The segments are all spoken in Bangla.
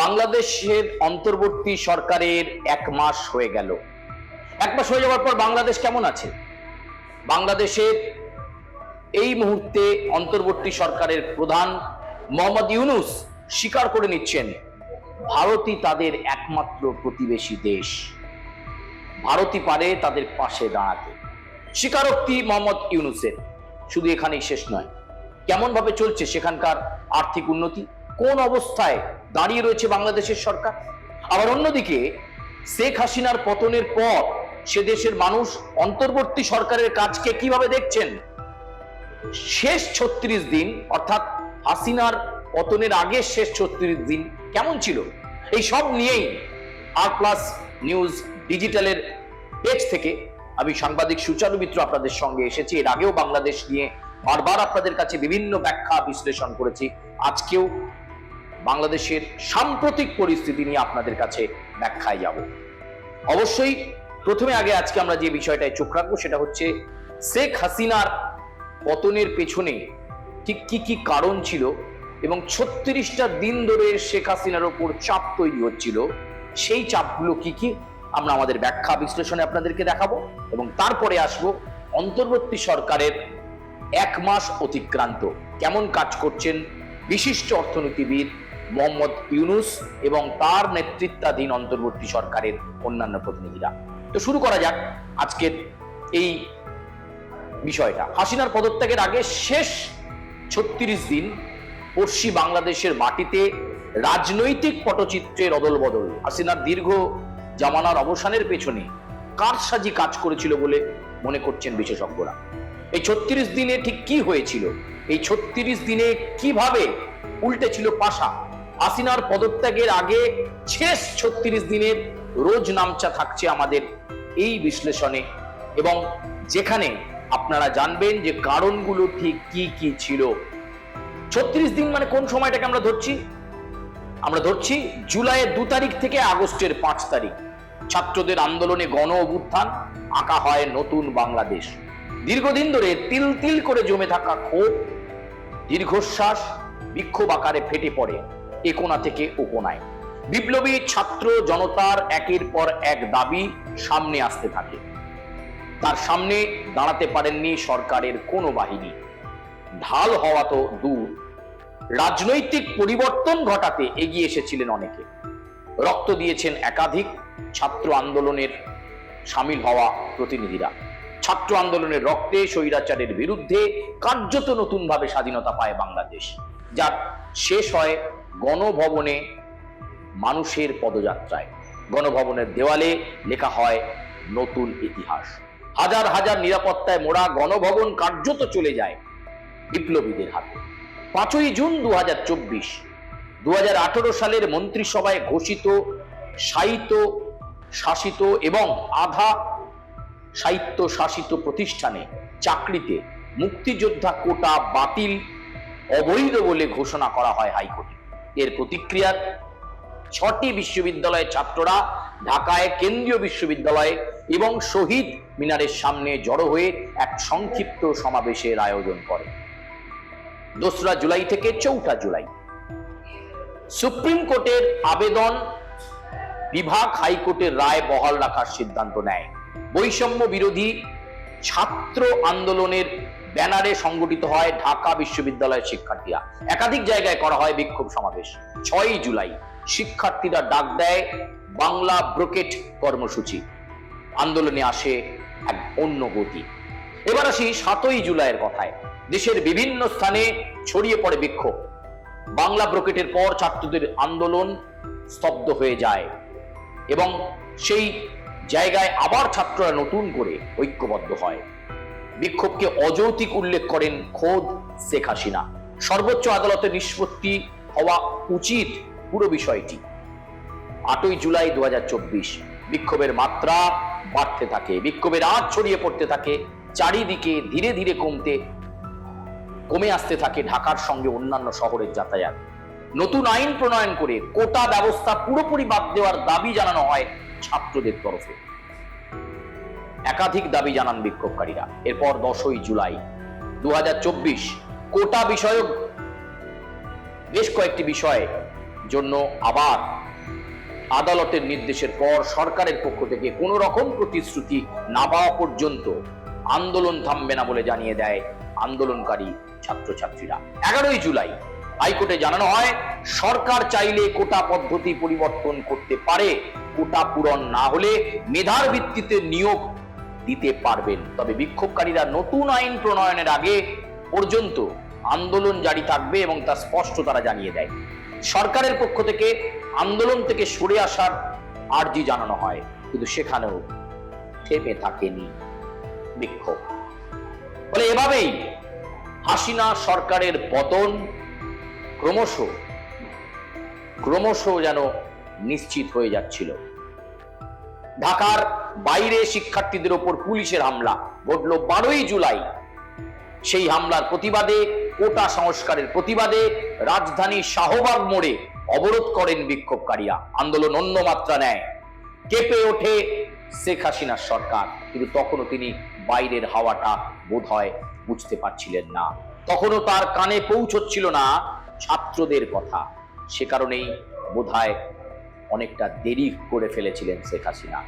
বাংলাদেশের অন্তর্বর্তী সরকারের এক মাস হয়ে গেল। এক মাস হয়ে যাওয়ার পর বাংলাদেশ কেমন আছে? বাংলাদেশের এই মুহূর্তে অন্তর্বর্তী সরকারের প্রধান মোহাম্মদ ইউনুস স্বীকার করে নিচ্ছেন, ভারতই তাদের একমাত্র প্রতিবেশী দেশ। ভারতই পারে তাদের পাশে দাঁড়াতে। স্বীকারোক্তি মোহাম্মদ ইউনুসের। শুধু এখানেই শেষ নয় কেমন ভাবে চলছে সেখানকার আর্থিক উন্নতি? কোন অবস্থায় দাঁড়িয়ে রয়েছে বাংলাদেশের সরকার। আবার অন্যদিকে, শেখ হাসিনার পতনের পর সে দেশের মানুষ অন্তর্বর্তী সরকারের কাজকে কীভাবে দেখছেন? শেষ ছত্রিশ দিন, অর্থাৎ হাসিনার পতনের আগে শেষ ছত্রিশ দিন কেমন ছিল? এই সব নিয়েই আর প্লাস নিউজ ডিজিটালের পেজ থেকে আমি সাংবাদিক সুচারু মিত্র আপনাদের সঙ্গে এসেছি। এর আগেও বাংলাদেশ নিয়ে বারবার আপনাদের কাছে বিভিন্ন ব্যাখ্যা বিশ্লেষণ করেছি। আজকেও বাংলাদেশের সাম্প্রতিক পরিস্থিতি নিয়ে আপনাদের কাছে ব্যাখ্যায় যাব। অবশ্যই প্রথমে আগে আজকে আমরা যে বিষয়টায় চোখ রাখব সেটা হচ্ছে শেখ হাসিনার পতনের পেছনে ঠিক কি কি কারণ ছিল এবং ছত্রিশটা দিন ধরে শেখ হাসিনার ওপর চাপ তৈরি হচ্ছিল, সেই চাপগুলো কি কি আমরা আমাদের ব্যাখ্যা বিশ্লেষণে আপনাদেরকে দেখাবো এবং তারপরে আসব অন্তর্বর্তী সরকারের এক মাস অতিক্রান্ত, কেমন কাজ করছেন বিশিষ্ট অর্থনীতিবিদ মোহাম্মদ ইউনুস এবং তার নেতৃত্বাধীন অন্তর্বর্তী সরকারের অন্যান্য প্রতিনিধিরা। তো শুরু করা যাক আজকের এই বিষয়টা। হাসিনার পদত্যাগের আগে শেষ ছত্রিশ দিন পড়শি বাংলাদেশের মাটিতে রাজনৈতিক পটচিত্রের অদল বদল হাসিনার দীর্ঘ জামানার অবসানের পেছনে কারসাজি কাজ করেছিল বলে মনে করছেন বিশেষজ্ঞরা। এই ছত্রিশ দিনে ঠিক কি হয়েছিল? এই ছত্রিশ দিনে কীভাবে উল্টে ছিল পাশা? হাসিনার পদত্যাগের আগে শেষ ছত্রিশ দিনের রোজ নামচা থাকছে আমাদের এই বিশ্লেষণে। এবং যেখানে আপনারা জানবেন যে কারণগুলো ঠিক কি কি ছিল। ছত্রিশ দিন মানে কোন সময়টাকে আমরা ধরছি? আমরা ধরছি জুলাইয়ের দু তারিখ থেকে আগস্টের পাঁচ তারিখ। ছাত্রদের আন্দোলনে গণ অভ্যুত্থান, আঁকা হয় নতুন বাংলাদেশ। দীর্ঘদিন ধরে তিল তিল করে জমে থাকা ক্ষোভ, দীর্ঘশ্বাস বিক্ষোভ আকারে ফেটে পড়ে। এ কোণা থেকে কোণায় বিপ্লবী ছাত্র জনতার একের পর এক দাবি সামনে আসতে থাকে। তার সামনে দাঁড়াতে পারেননি সরকারের কোনো বাহিনী। ঢাল হওয়া তো দূর। রাজনৈতিক পরিবর্তন ঘটাতে এগিয়ে এসেছিলেন অনেকে। রক্ত দিয়েছেন একাধিক ছাত্র আন্দোলনের সামিল হওয়া প্রতিনিধিরা। ছাত্র আন্দোলনের রক্তে স্বৈরাচারের বিরুদ্ধে কার্যত নতুনভাবে স্বাধীনতা পায় বাংলাদেশ। যার শেষ হয় গণভবনে মানুষের পদযাত্রায়। গণভবনের দেওয়ালে লেখা হয়, নতুন ইতিহাস। হাজার হাজার নিরাপত্তায় মোড়া গণভবন কার্যত চলে যায় বিপ্লবীদের হাতে। পাঁচই জুন দু হাজার চব্বিশ দু সালের মন্ত্রিসভায় ঘোষিত সাহিত্য শাসিত এবং আধা সাহিত্য শাসিত প্রতিষ্ঠানে চাকরিতে মুক্তিযোদ্ধা কোটা বাতিল, অবৈধ বলে ঘোষণা করা হয় হাইকোর্টে। এর প্রতিক্রিয়ার ছটি বিশ্ববিদ্যালয়ের ছাত্ররা, ঢাকায় কেন্দ্রীয় বিশ্ববিদ্যালয়ে এবং শহীদ মিনারের সামনে জড়ো হয়ে এক সংক্ষিপ্ত সমাবেশের আয়োজন করে। দোসরা জুলাই থেকে চৌঠা জুলাই। সুপ্রিম কোর্টের আবেদন বিভাগ হাইকোর্টের রায় বহাল রাখার সিদ্ধান্ত নেয়। বৈষম্য বিরোধী ছাত্র আন্দোলনের ব্যানারে সংগঠিত হয় ঢাকা বিশ্ববিদ্যালয়ের শিক্ষার্থীরা। একাধিক জায়গায় করা হয় বিক্ষোভ সমাবেশ। ছয়ই জুলাই শিক্ষার্থীরা ডাক দেয় বাংলা ব্রোকেট কর্মসূচি। আন্দোলনে আসে এক অন্য গতি। এবার আসি সাতই জুলাইয়ের কথায়। দেশের বিভিন্ন স্থানে ছড়িয়ে পড়ে বিক্ষোভ। বাংলা ব্রোকেটের পর ছাত্রদের আন্দোলন স্তব্ধ হয়ে যায় এবং সেই জায়গায় আবার ছাত্ররা নতুন করে ঐক্যবদ্ধ হয়। বিক্ষোভকে অযৌক্তিক উল্লেখ করেন খোদ শেখ হাসিনা। সর্বোচ্চ আদালতের নিষ্পত্তি হওয়া উচিত পুরো বিষয়টি। আটই জুলাই দু বিক্ষোভের মাত্রা বাড়তে থাকে, বিক্ষোভের আজ ছড়িয়ে পড়তে থাকে, চারিদিকে ধীরে ধীরে কমতে, কমে আসতে থাকে ঢাকার সঙ্গে অন্যান্য শহরের যাতায়াত। নতুন আইন প্রণয়ন করে কোটা ব্যবস্থা পুরোপুরি বাদ দেওয়ার দাবি জানানো হয় ছাত্রদের তরফে। একাধিক দাবি জানান বিক্ষোভকারীরা। এরপর দশই জুলাই দু কোটা বিষয়ক বেশ কয়েকটি বিষয়ে জন্য আবার আদালতের নির্দেশের পর সরকারের পক্ষ থেকে কোনো রকম প্রতিশ্রুতি না পাওয়া পর্যন্ত আন্দোলন থামবে না বলে জানিয়ে দেয় আন্দোলনকারী ছাত্রছাত্রীরা। এগারোই জুলাই হাইকোর্টে জানানো হয়, সরকার চাইলে কোটা পদ্ধতি পরিবর্তন করতে পারে, কোটা পূরণ না হলে মেধার ভিত্তিতে নিয়োগ দিতে পারবেন। তবে বিক্ষোভকারীরা নতুন আইন প্রণয়নের আগে পর্যন্ত আন্দোলন জারি থাকবে এবং তা স্পষ্ট তারা জানিয়ে দেয়। সরকারের পক্ষ থেকে আন্দোলন থেকে সরে আসার আর্জি জানানো হয়, কিন্তু সেখানেও থেমে থাকেনি বিক্ষোভ। ফলে এভাবেই হাসিনা সরকারের পতন ক্রমশ ক্রমশ যেন নিশ্চিত হয়ে যাচ্ছিল। ঢাকার বাইরে শিক্ষার্থীদের ওপর পুলিশের হামলা। ঘটল বারোই জুলাই। সেই হামলার প্রতিবাদে, কোটা সংস্কারের প্রতিবাদে রাজধানী শাহবাগ মোড়ে অবরোধ করেন বিক্ষোভকারীরা। আন্দোলন অন্য মাত্রা নেয়। কেঁপে ওঠে শেখ হাসিনার সরকার। কিন্তু তখনও তিনি বাইরের হাওয়াটা বোধ হয় বুঝতে পারছিলেন না। তখনও তার কানে পৌঁছচ্ছিল না ছাত্রদের কথা। সে কারণেই বোধহয় অনেকটা দেরি করে ফেলেছিলেন শেখ হাসিনা।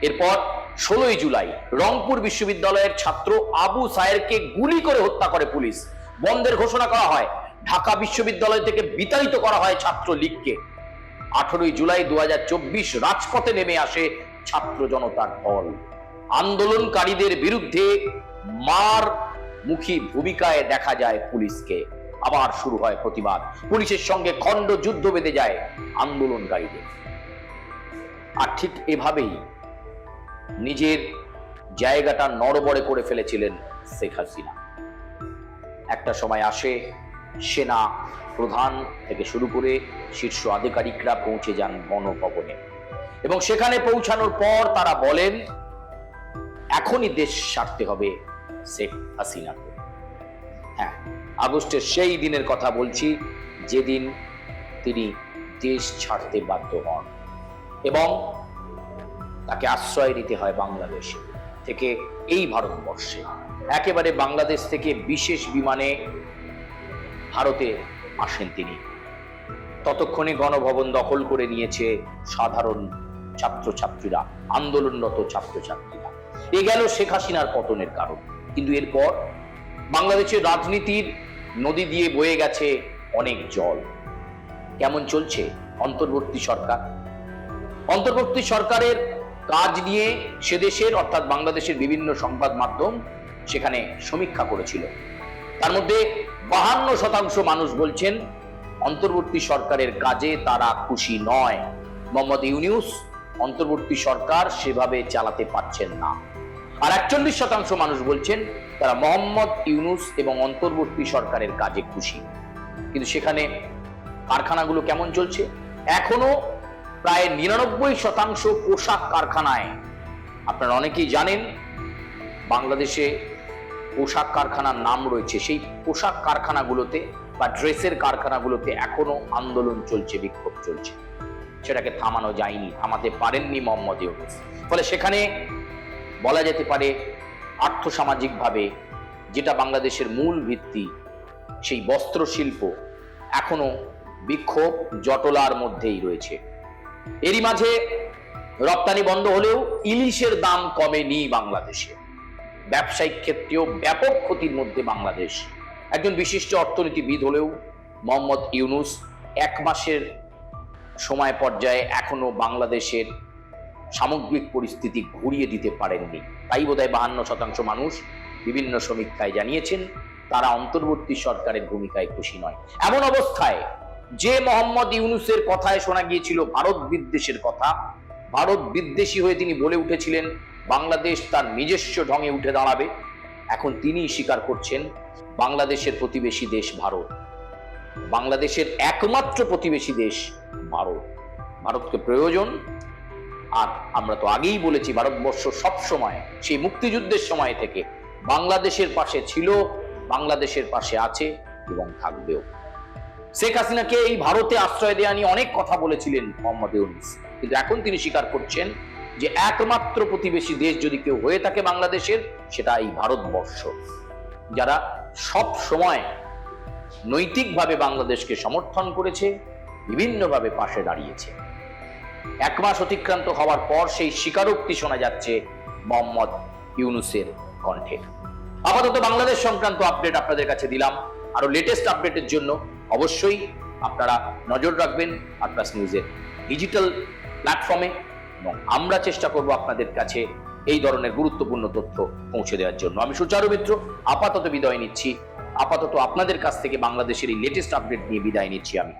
এরপর ষোলোই জুলাই রংপুর বিশ্ববিদ্যালয়ের ছাত্র আবু সায়েরকে গুলি করে হত্যা করে পুলিশ। বন্ধের ঘোষণা করা হয়, ঢাকা বিশ্ববিদ্যালয় থেকে বিতাড়িত করা হয় ছাত্র লীগকে। আঠারোই জুলাই দুহাজার চব্বিশ রাজপথে নেমে আসে ছাত্র জনতার দল। আন্দোলনকারীদের বিরুদ্ধে মার মুখী ভূমিকায় দেখা যায় পুলিশকে। আবার শুরু হয় প্রতিবাদ। পুলিশের সঙ্গে খণ্ড যুদ্ধ বেঁধে যায় আন্দোলনকারীদের। আর ঠিক এভাবেই নিজের জায়গাটা নড়বড়ে করে ফেলেছিলেন শেখ হাসিনা। একটা সময় আসে, সেনা প্রধান থেকে শুরু করে শীর্ষ আধিকারিকরা পৌঁছে যান গণভবনে এবং সেখানে পৌঁছানোর পর তারা বলেন, এখনই দেশ ছাড়তে হবে শেখ হাসিনাকে। হ্যাঁ আগস্টের সেই দিনের কথা বলছি, যেদিন তিনি দেশ ছাড়তে বাধ্য হন এবং তাকে আশ্রয় নিতে হয় বাংলাদেশে থেকে এই ভারতবর্ষে। একেবারে বাংলাদেশ থেকে বিশেষ বিমানে ভারতে আসেন তিনি। ততক্ষণে গণভবন দখল করে নিয়েছে সাধারণ ছাত্রছাত্রীরা, আন্দোলনরত ছাত্রছাত্রীরা। এ গেল শেখ হাসিনার পতনের কারণ। কিন্তু এরপর বাংলাদেশের রাজনীতির নদী দিয়ে বয়ে গেছে অনেক জল। কেমন চলছে অন্তর্বর্তী সরকার? অন্তর্বর্তী সরকারের কাজ নিয়ে সে দেশের, অর্থাৎ বাংলাদেশের বিভিন্ন সংবাদ মাধ্যম সেখানে সমীক্ষা করেছিল। তার মধ্যে বাহান্ন শতাংশ মানুষ বলছেন, অন্তর্বর্তী সরকারের কাজে তারা খুশি নয়। মোহাম্মদ ইউনিউস, অন্তর্বর্তী সরকার সেভাবে চালাতে পারছেন না। আর একচল্লিশ শতাংশ মানুষ বলছেন, তারা মোহাম্মদ ইউনুস এবং অন্তর্বর্তী সরকারের কাজে খুশি। কিন্তু সেখানে কারখানাগুলো কেমন চলছে? এখনও প্রায় নিরানব্বই শতাংশ পোশাক কারখানায়। আপনারা অনেকেই জানেন, বাংলাদেশে পোশাক কারখানার নাম রয়েছে। সেই পোশাক কারখানাগুলোতে বা ড্রেসের কারখানাগুলোতে এখনও আন্দোলন চলছে, বিক্ষোভ চলছে। সেটাকে থামানো যায়নি, থামাতে পারেননি মোহাম্মদ ইউনুস। ফলে সেখানে বলা যেতে পারে, আর্থসামাজিকভাবে যেটা বাংলাদেশের মূল ভিত্তি, সেই বস্ত্র শিল্প এখনও বিক্ষোভ জটলার মধ্যেই রয়েছে। এরই মাঝে রপ্তানি বন্ধ হলেও ইলিশের দাম কমেনি বাংলাদেশে। ব্যবসায়িক ক্ষেত্রেও ব্যাপক ক্ষতির মধ্যে বাংলাদেশ। একজন বিশিষ্ট অর্থনীতিবিদ হলেও মোহাম্মদ ইউনুস এক মাসের সময় পর্যায়ে এখনও বাংলাদেশের সামগ্রিক পরিস্থিতি ঘুরিয়ে দিতে পারেননি। তাই বোধহয় বাহান্ন শতাংশ মানুষ বিভিন্ন সমীক্ষায় জানিয়েছেন, তারা অন্তর্বর্তী সরকারের ভূমিকায় খুশি নয়। এমন অবস্থায় যে মোহাম্মদ ইউনুসের কথায় শোনা গিয়েছিল ভারত বিদ্বেষের কথা, ভারত বিদ্বেষী হয়ে তিনি বলে উঠেছিলেন, বাংলাদেশ তার নিজস্ব ঢঙে উঠে দাঁড়াবে। এখন তিনি স্বীকার করছেন, বাংলাদেশের প্রতিবেশী দেশ ভারত। বাংলাদেশের একমাত্র প্রতিবেশী দেশ ভারত। ভারতকে প্রয়োজন, আর আমরা তো আগেই বলেছি, ভারতবর্ষ সব সময় সেই মুক্তিযুদ্ধের সময় থেকে বাংলাদেশের পাশে ছিল, বাংলাদেশের পাশে আছে এবং থাকবেও। শেখ হাসিনাকে এই ভারতে আশ্রয় দেওয়া নিয়ে অনেক কথা বলেছিলেন মোহাম্মদ ইউনুস। কিন্তু এখন তিনি স্বীকার করছেন যে একমাত্র প্রতিবেশী দেশ যদি কেউ হয়ে থাকে বাংলাদেশের, সেটা এই ভারতবর্ষ। যারা সব সময় নৈতিকভাবে বাংলাদেশকে সমর্থন করেছে, বিভিন্নভাবে পাশে দাঁড়িয়েছে। এক মাস অতিক্রান্ত হওয়ার পর সেই স্বীকারোক্তি শোনা যাচ্ছে মোহাম্মদ ইউনুসের কণ্ঠে। আপাতত বাংলাদেশ সংক্রান্ত আপডেট আপনাদের কাছে দিলাম। আরও লেটেস্ট আপডেটের জন্য অবশ্যই আপনারা নজর রাখবেন আটলাস নিউজের ডিজিটাল প্ল্যাটফর্মে এবং আমরা চেষ্টা করব আপনাদের কাছে এই ধরনের গুরুত্বপূর্ণ তথ্য পৌঁছে দেওয়ার জন্য। আমি সুচারু মিত্র, আপাতত বিদায় নিচ্ছি। আপাতত আপনাদের কাছ থেকে বাংলাদেশের এই লেটেস্ট আপডেট নিয়ে বিদায় নিচ্ছি আমি।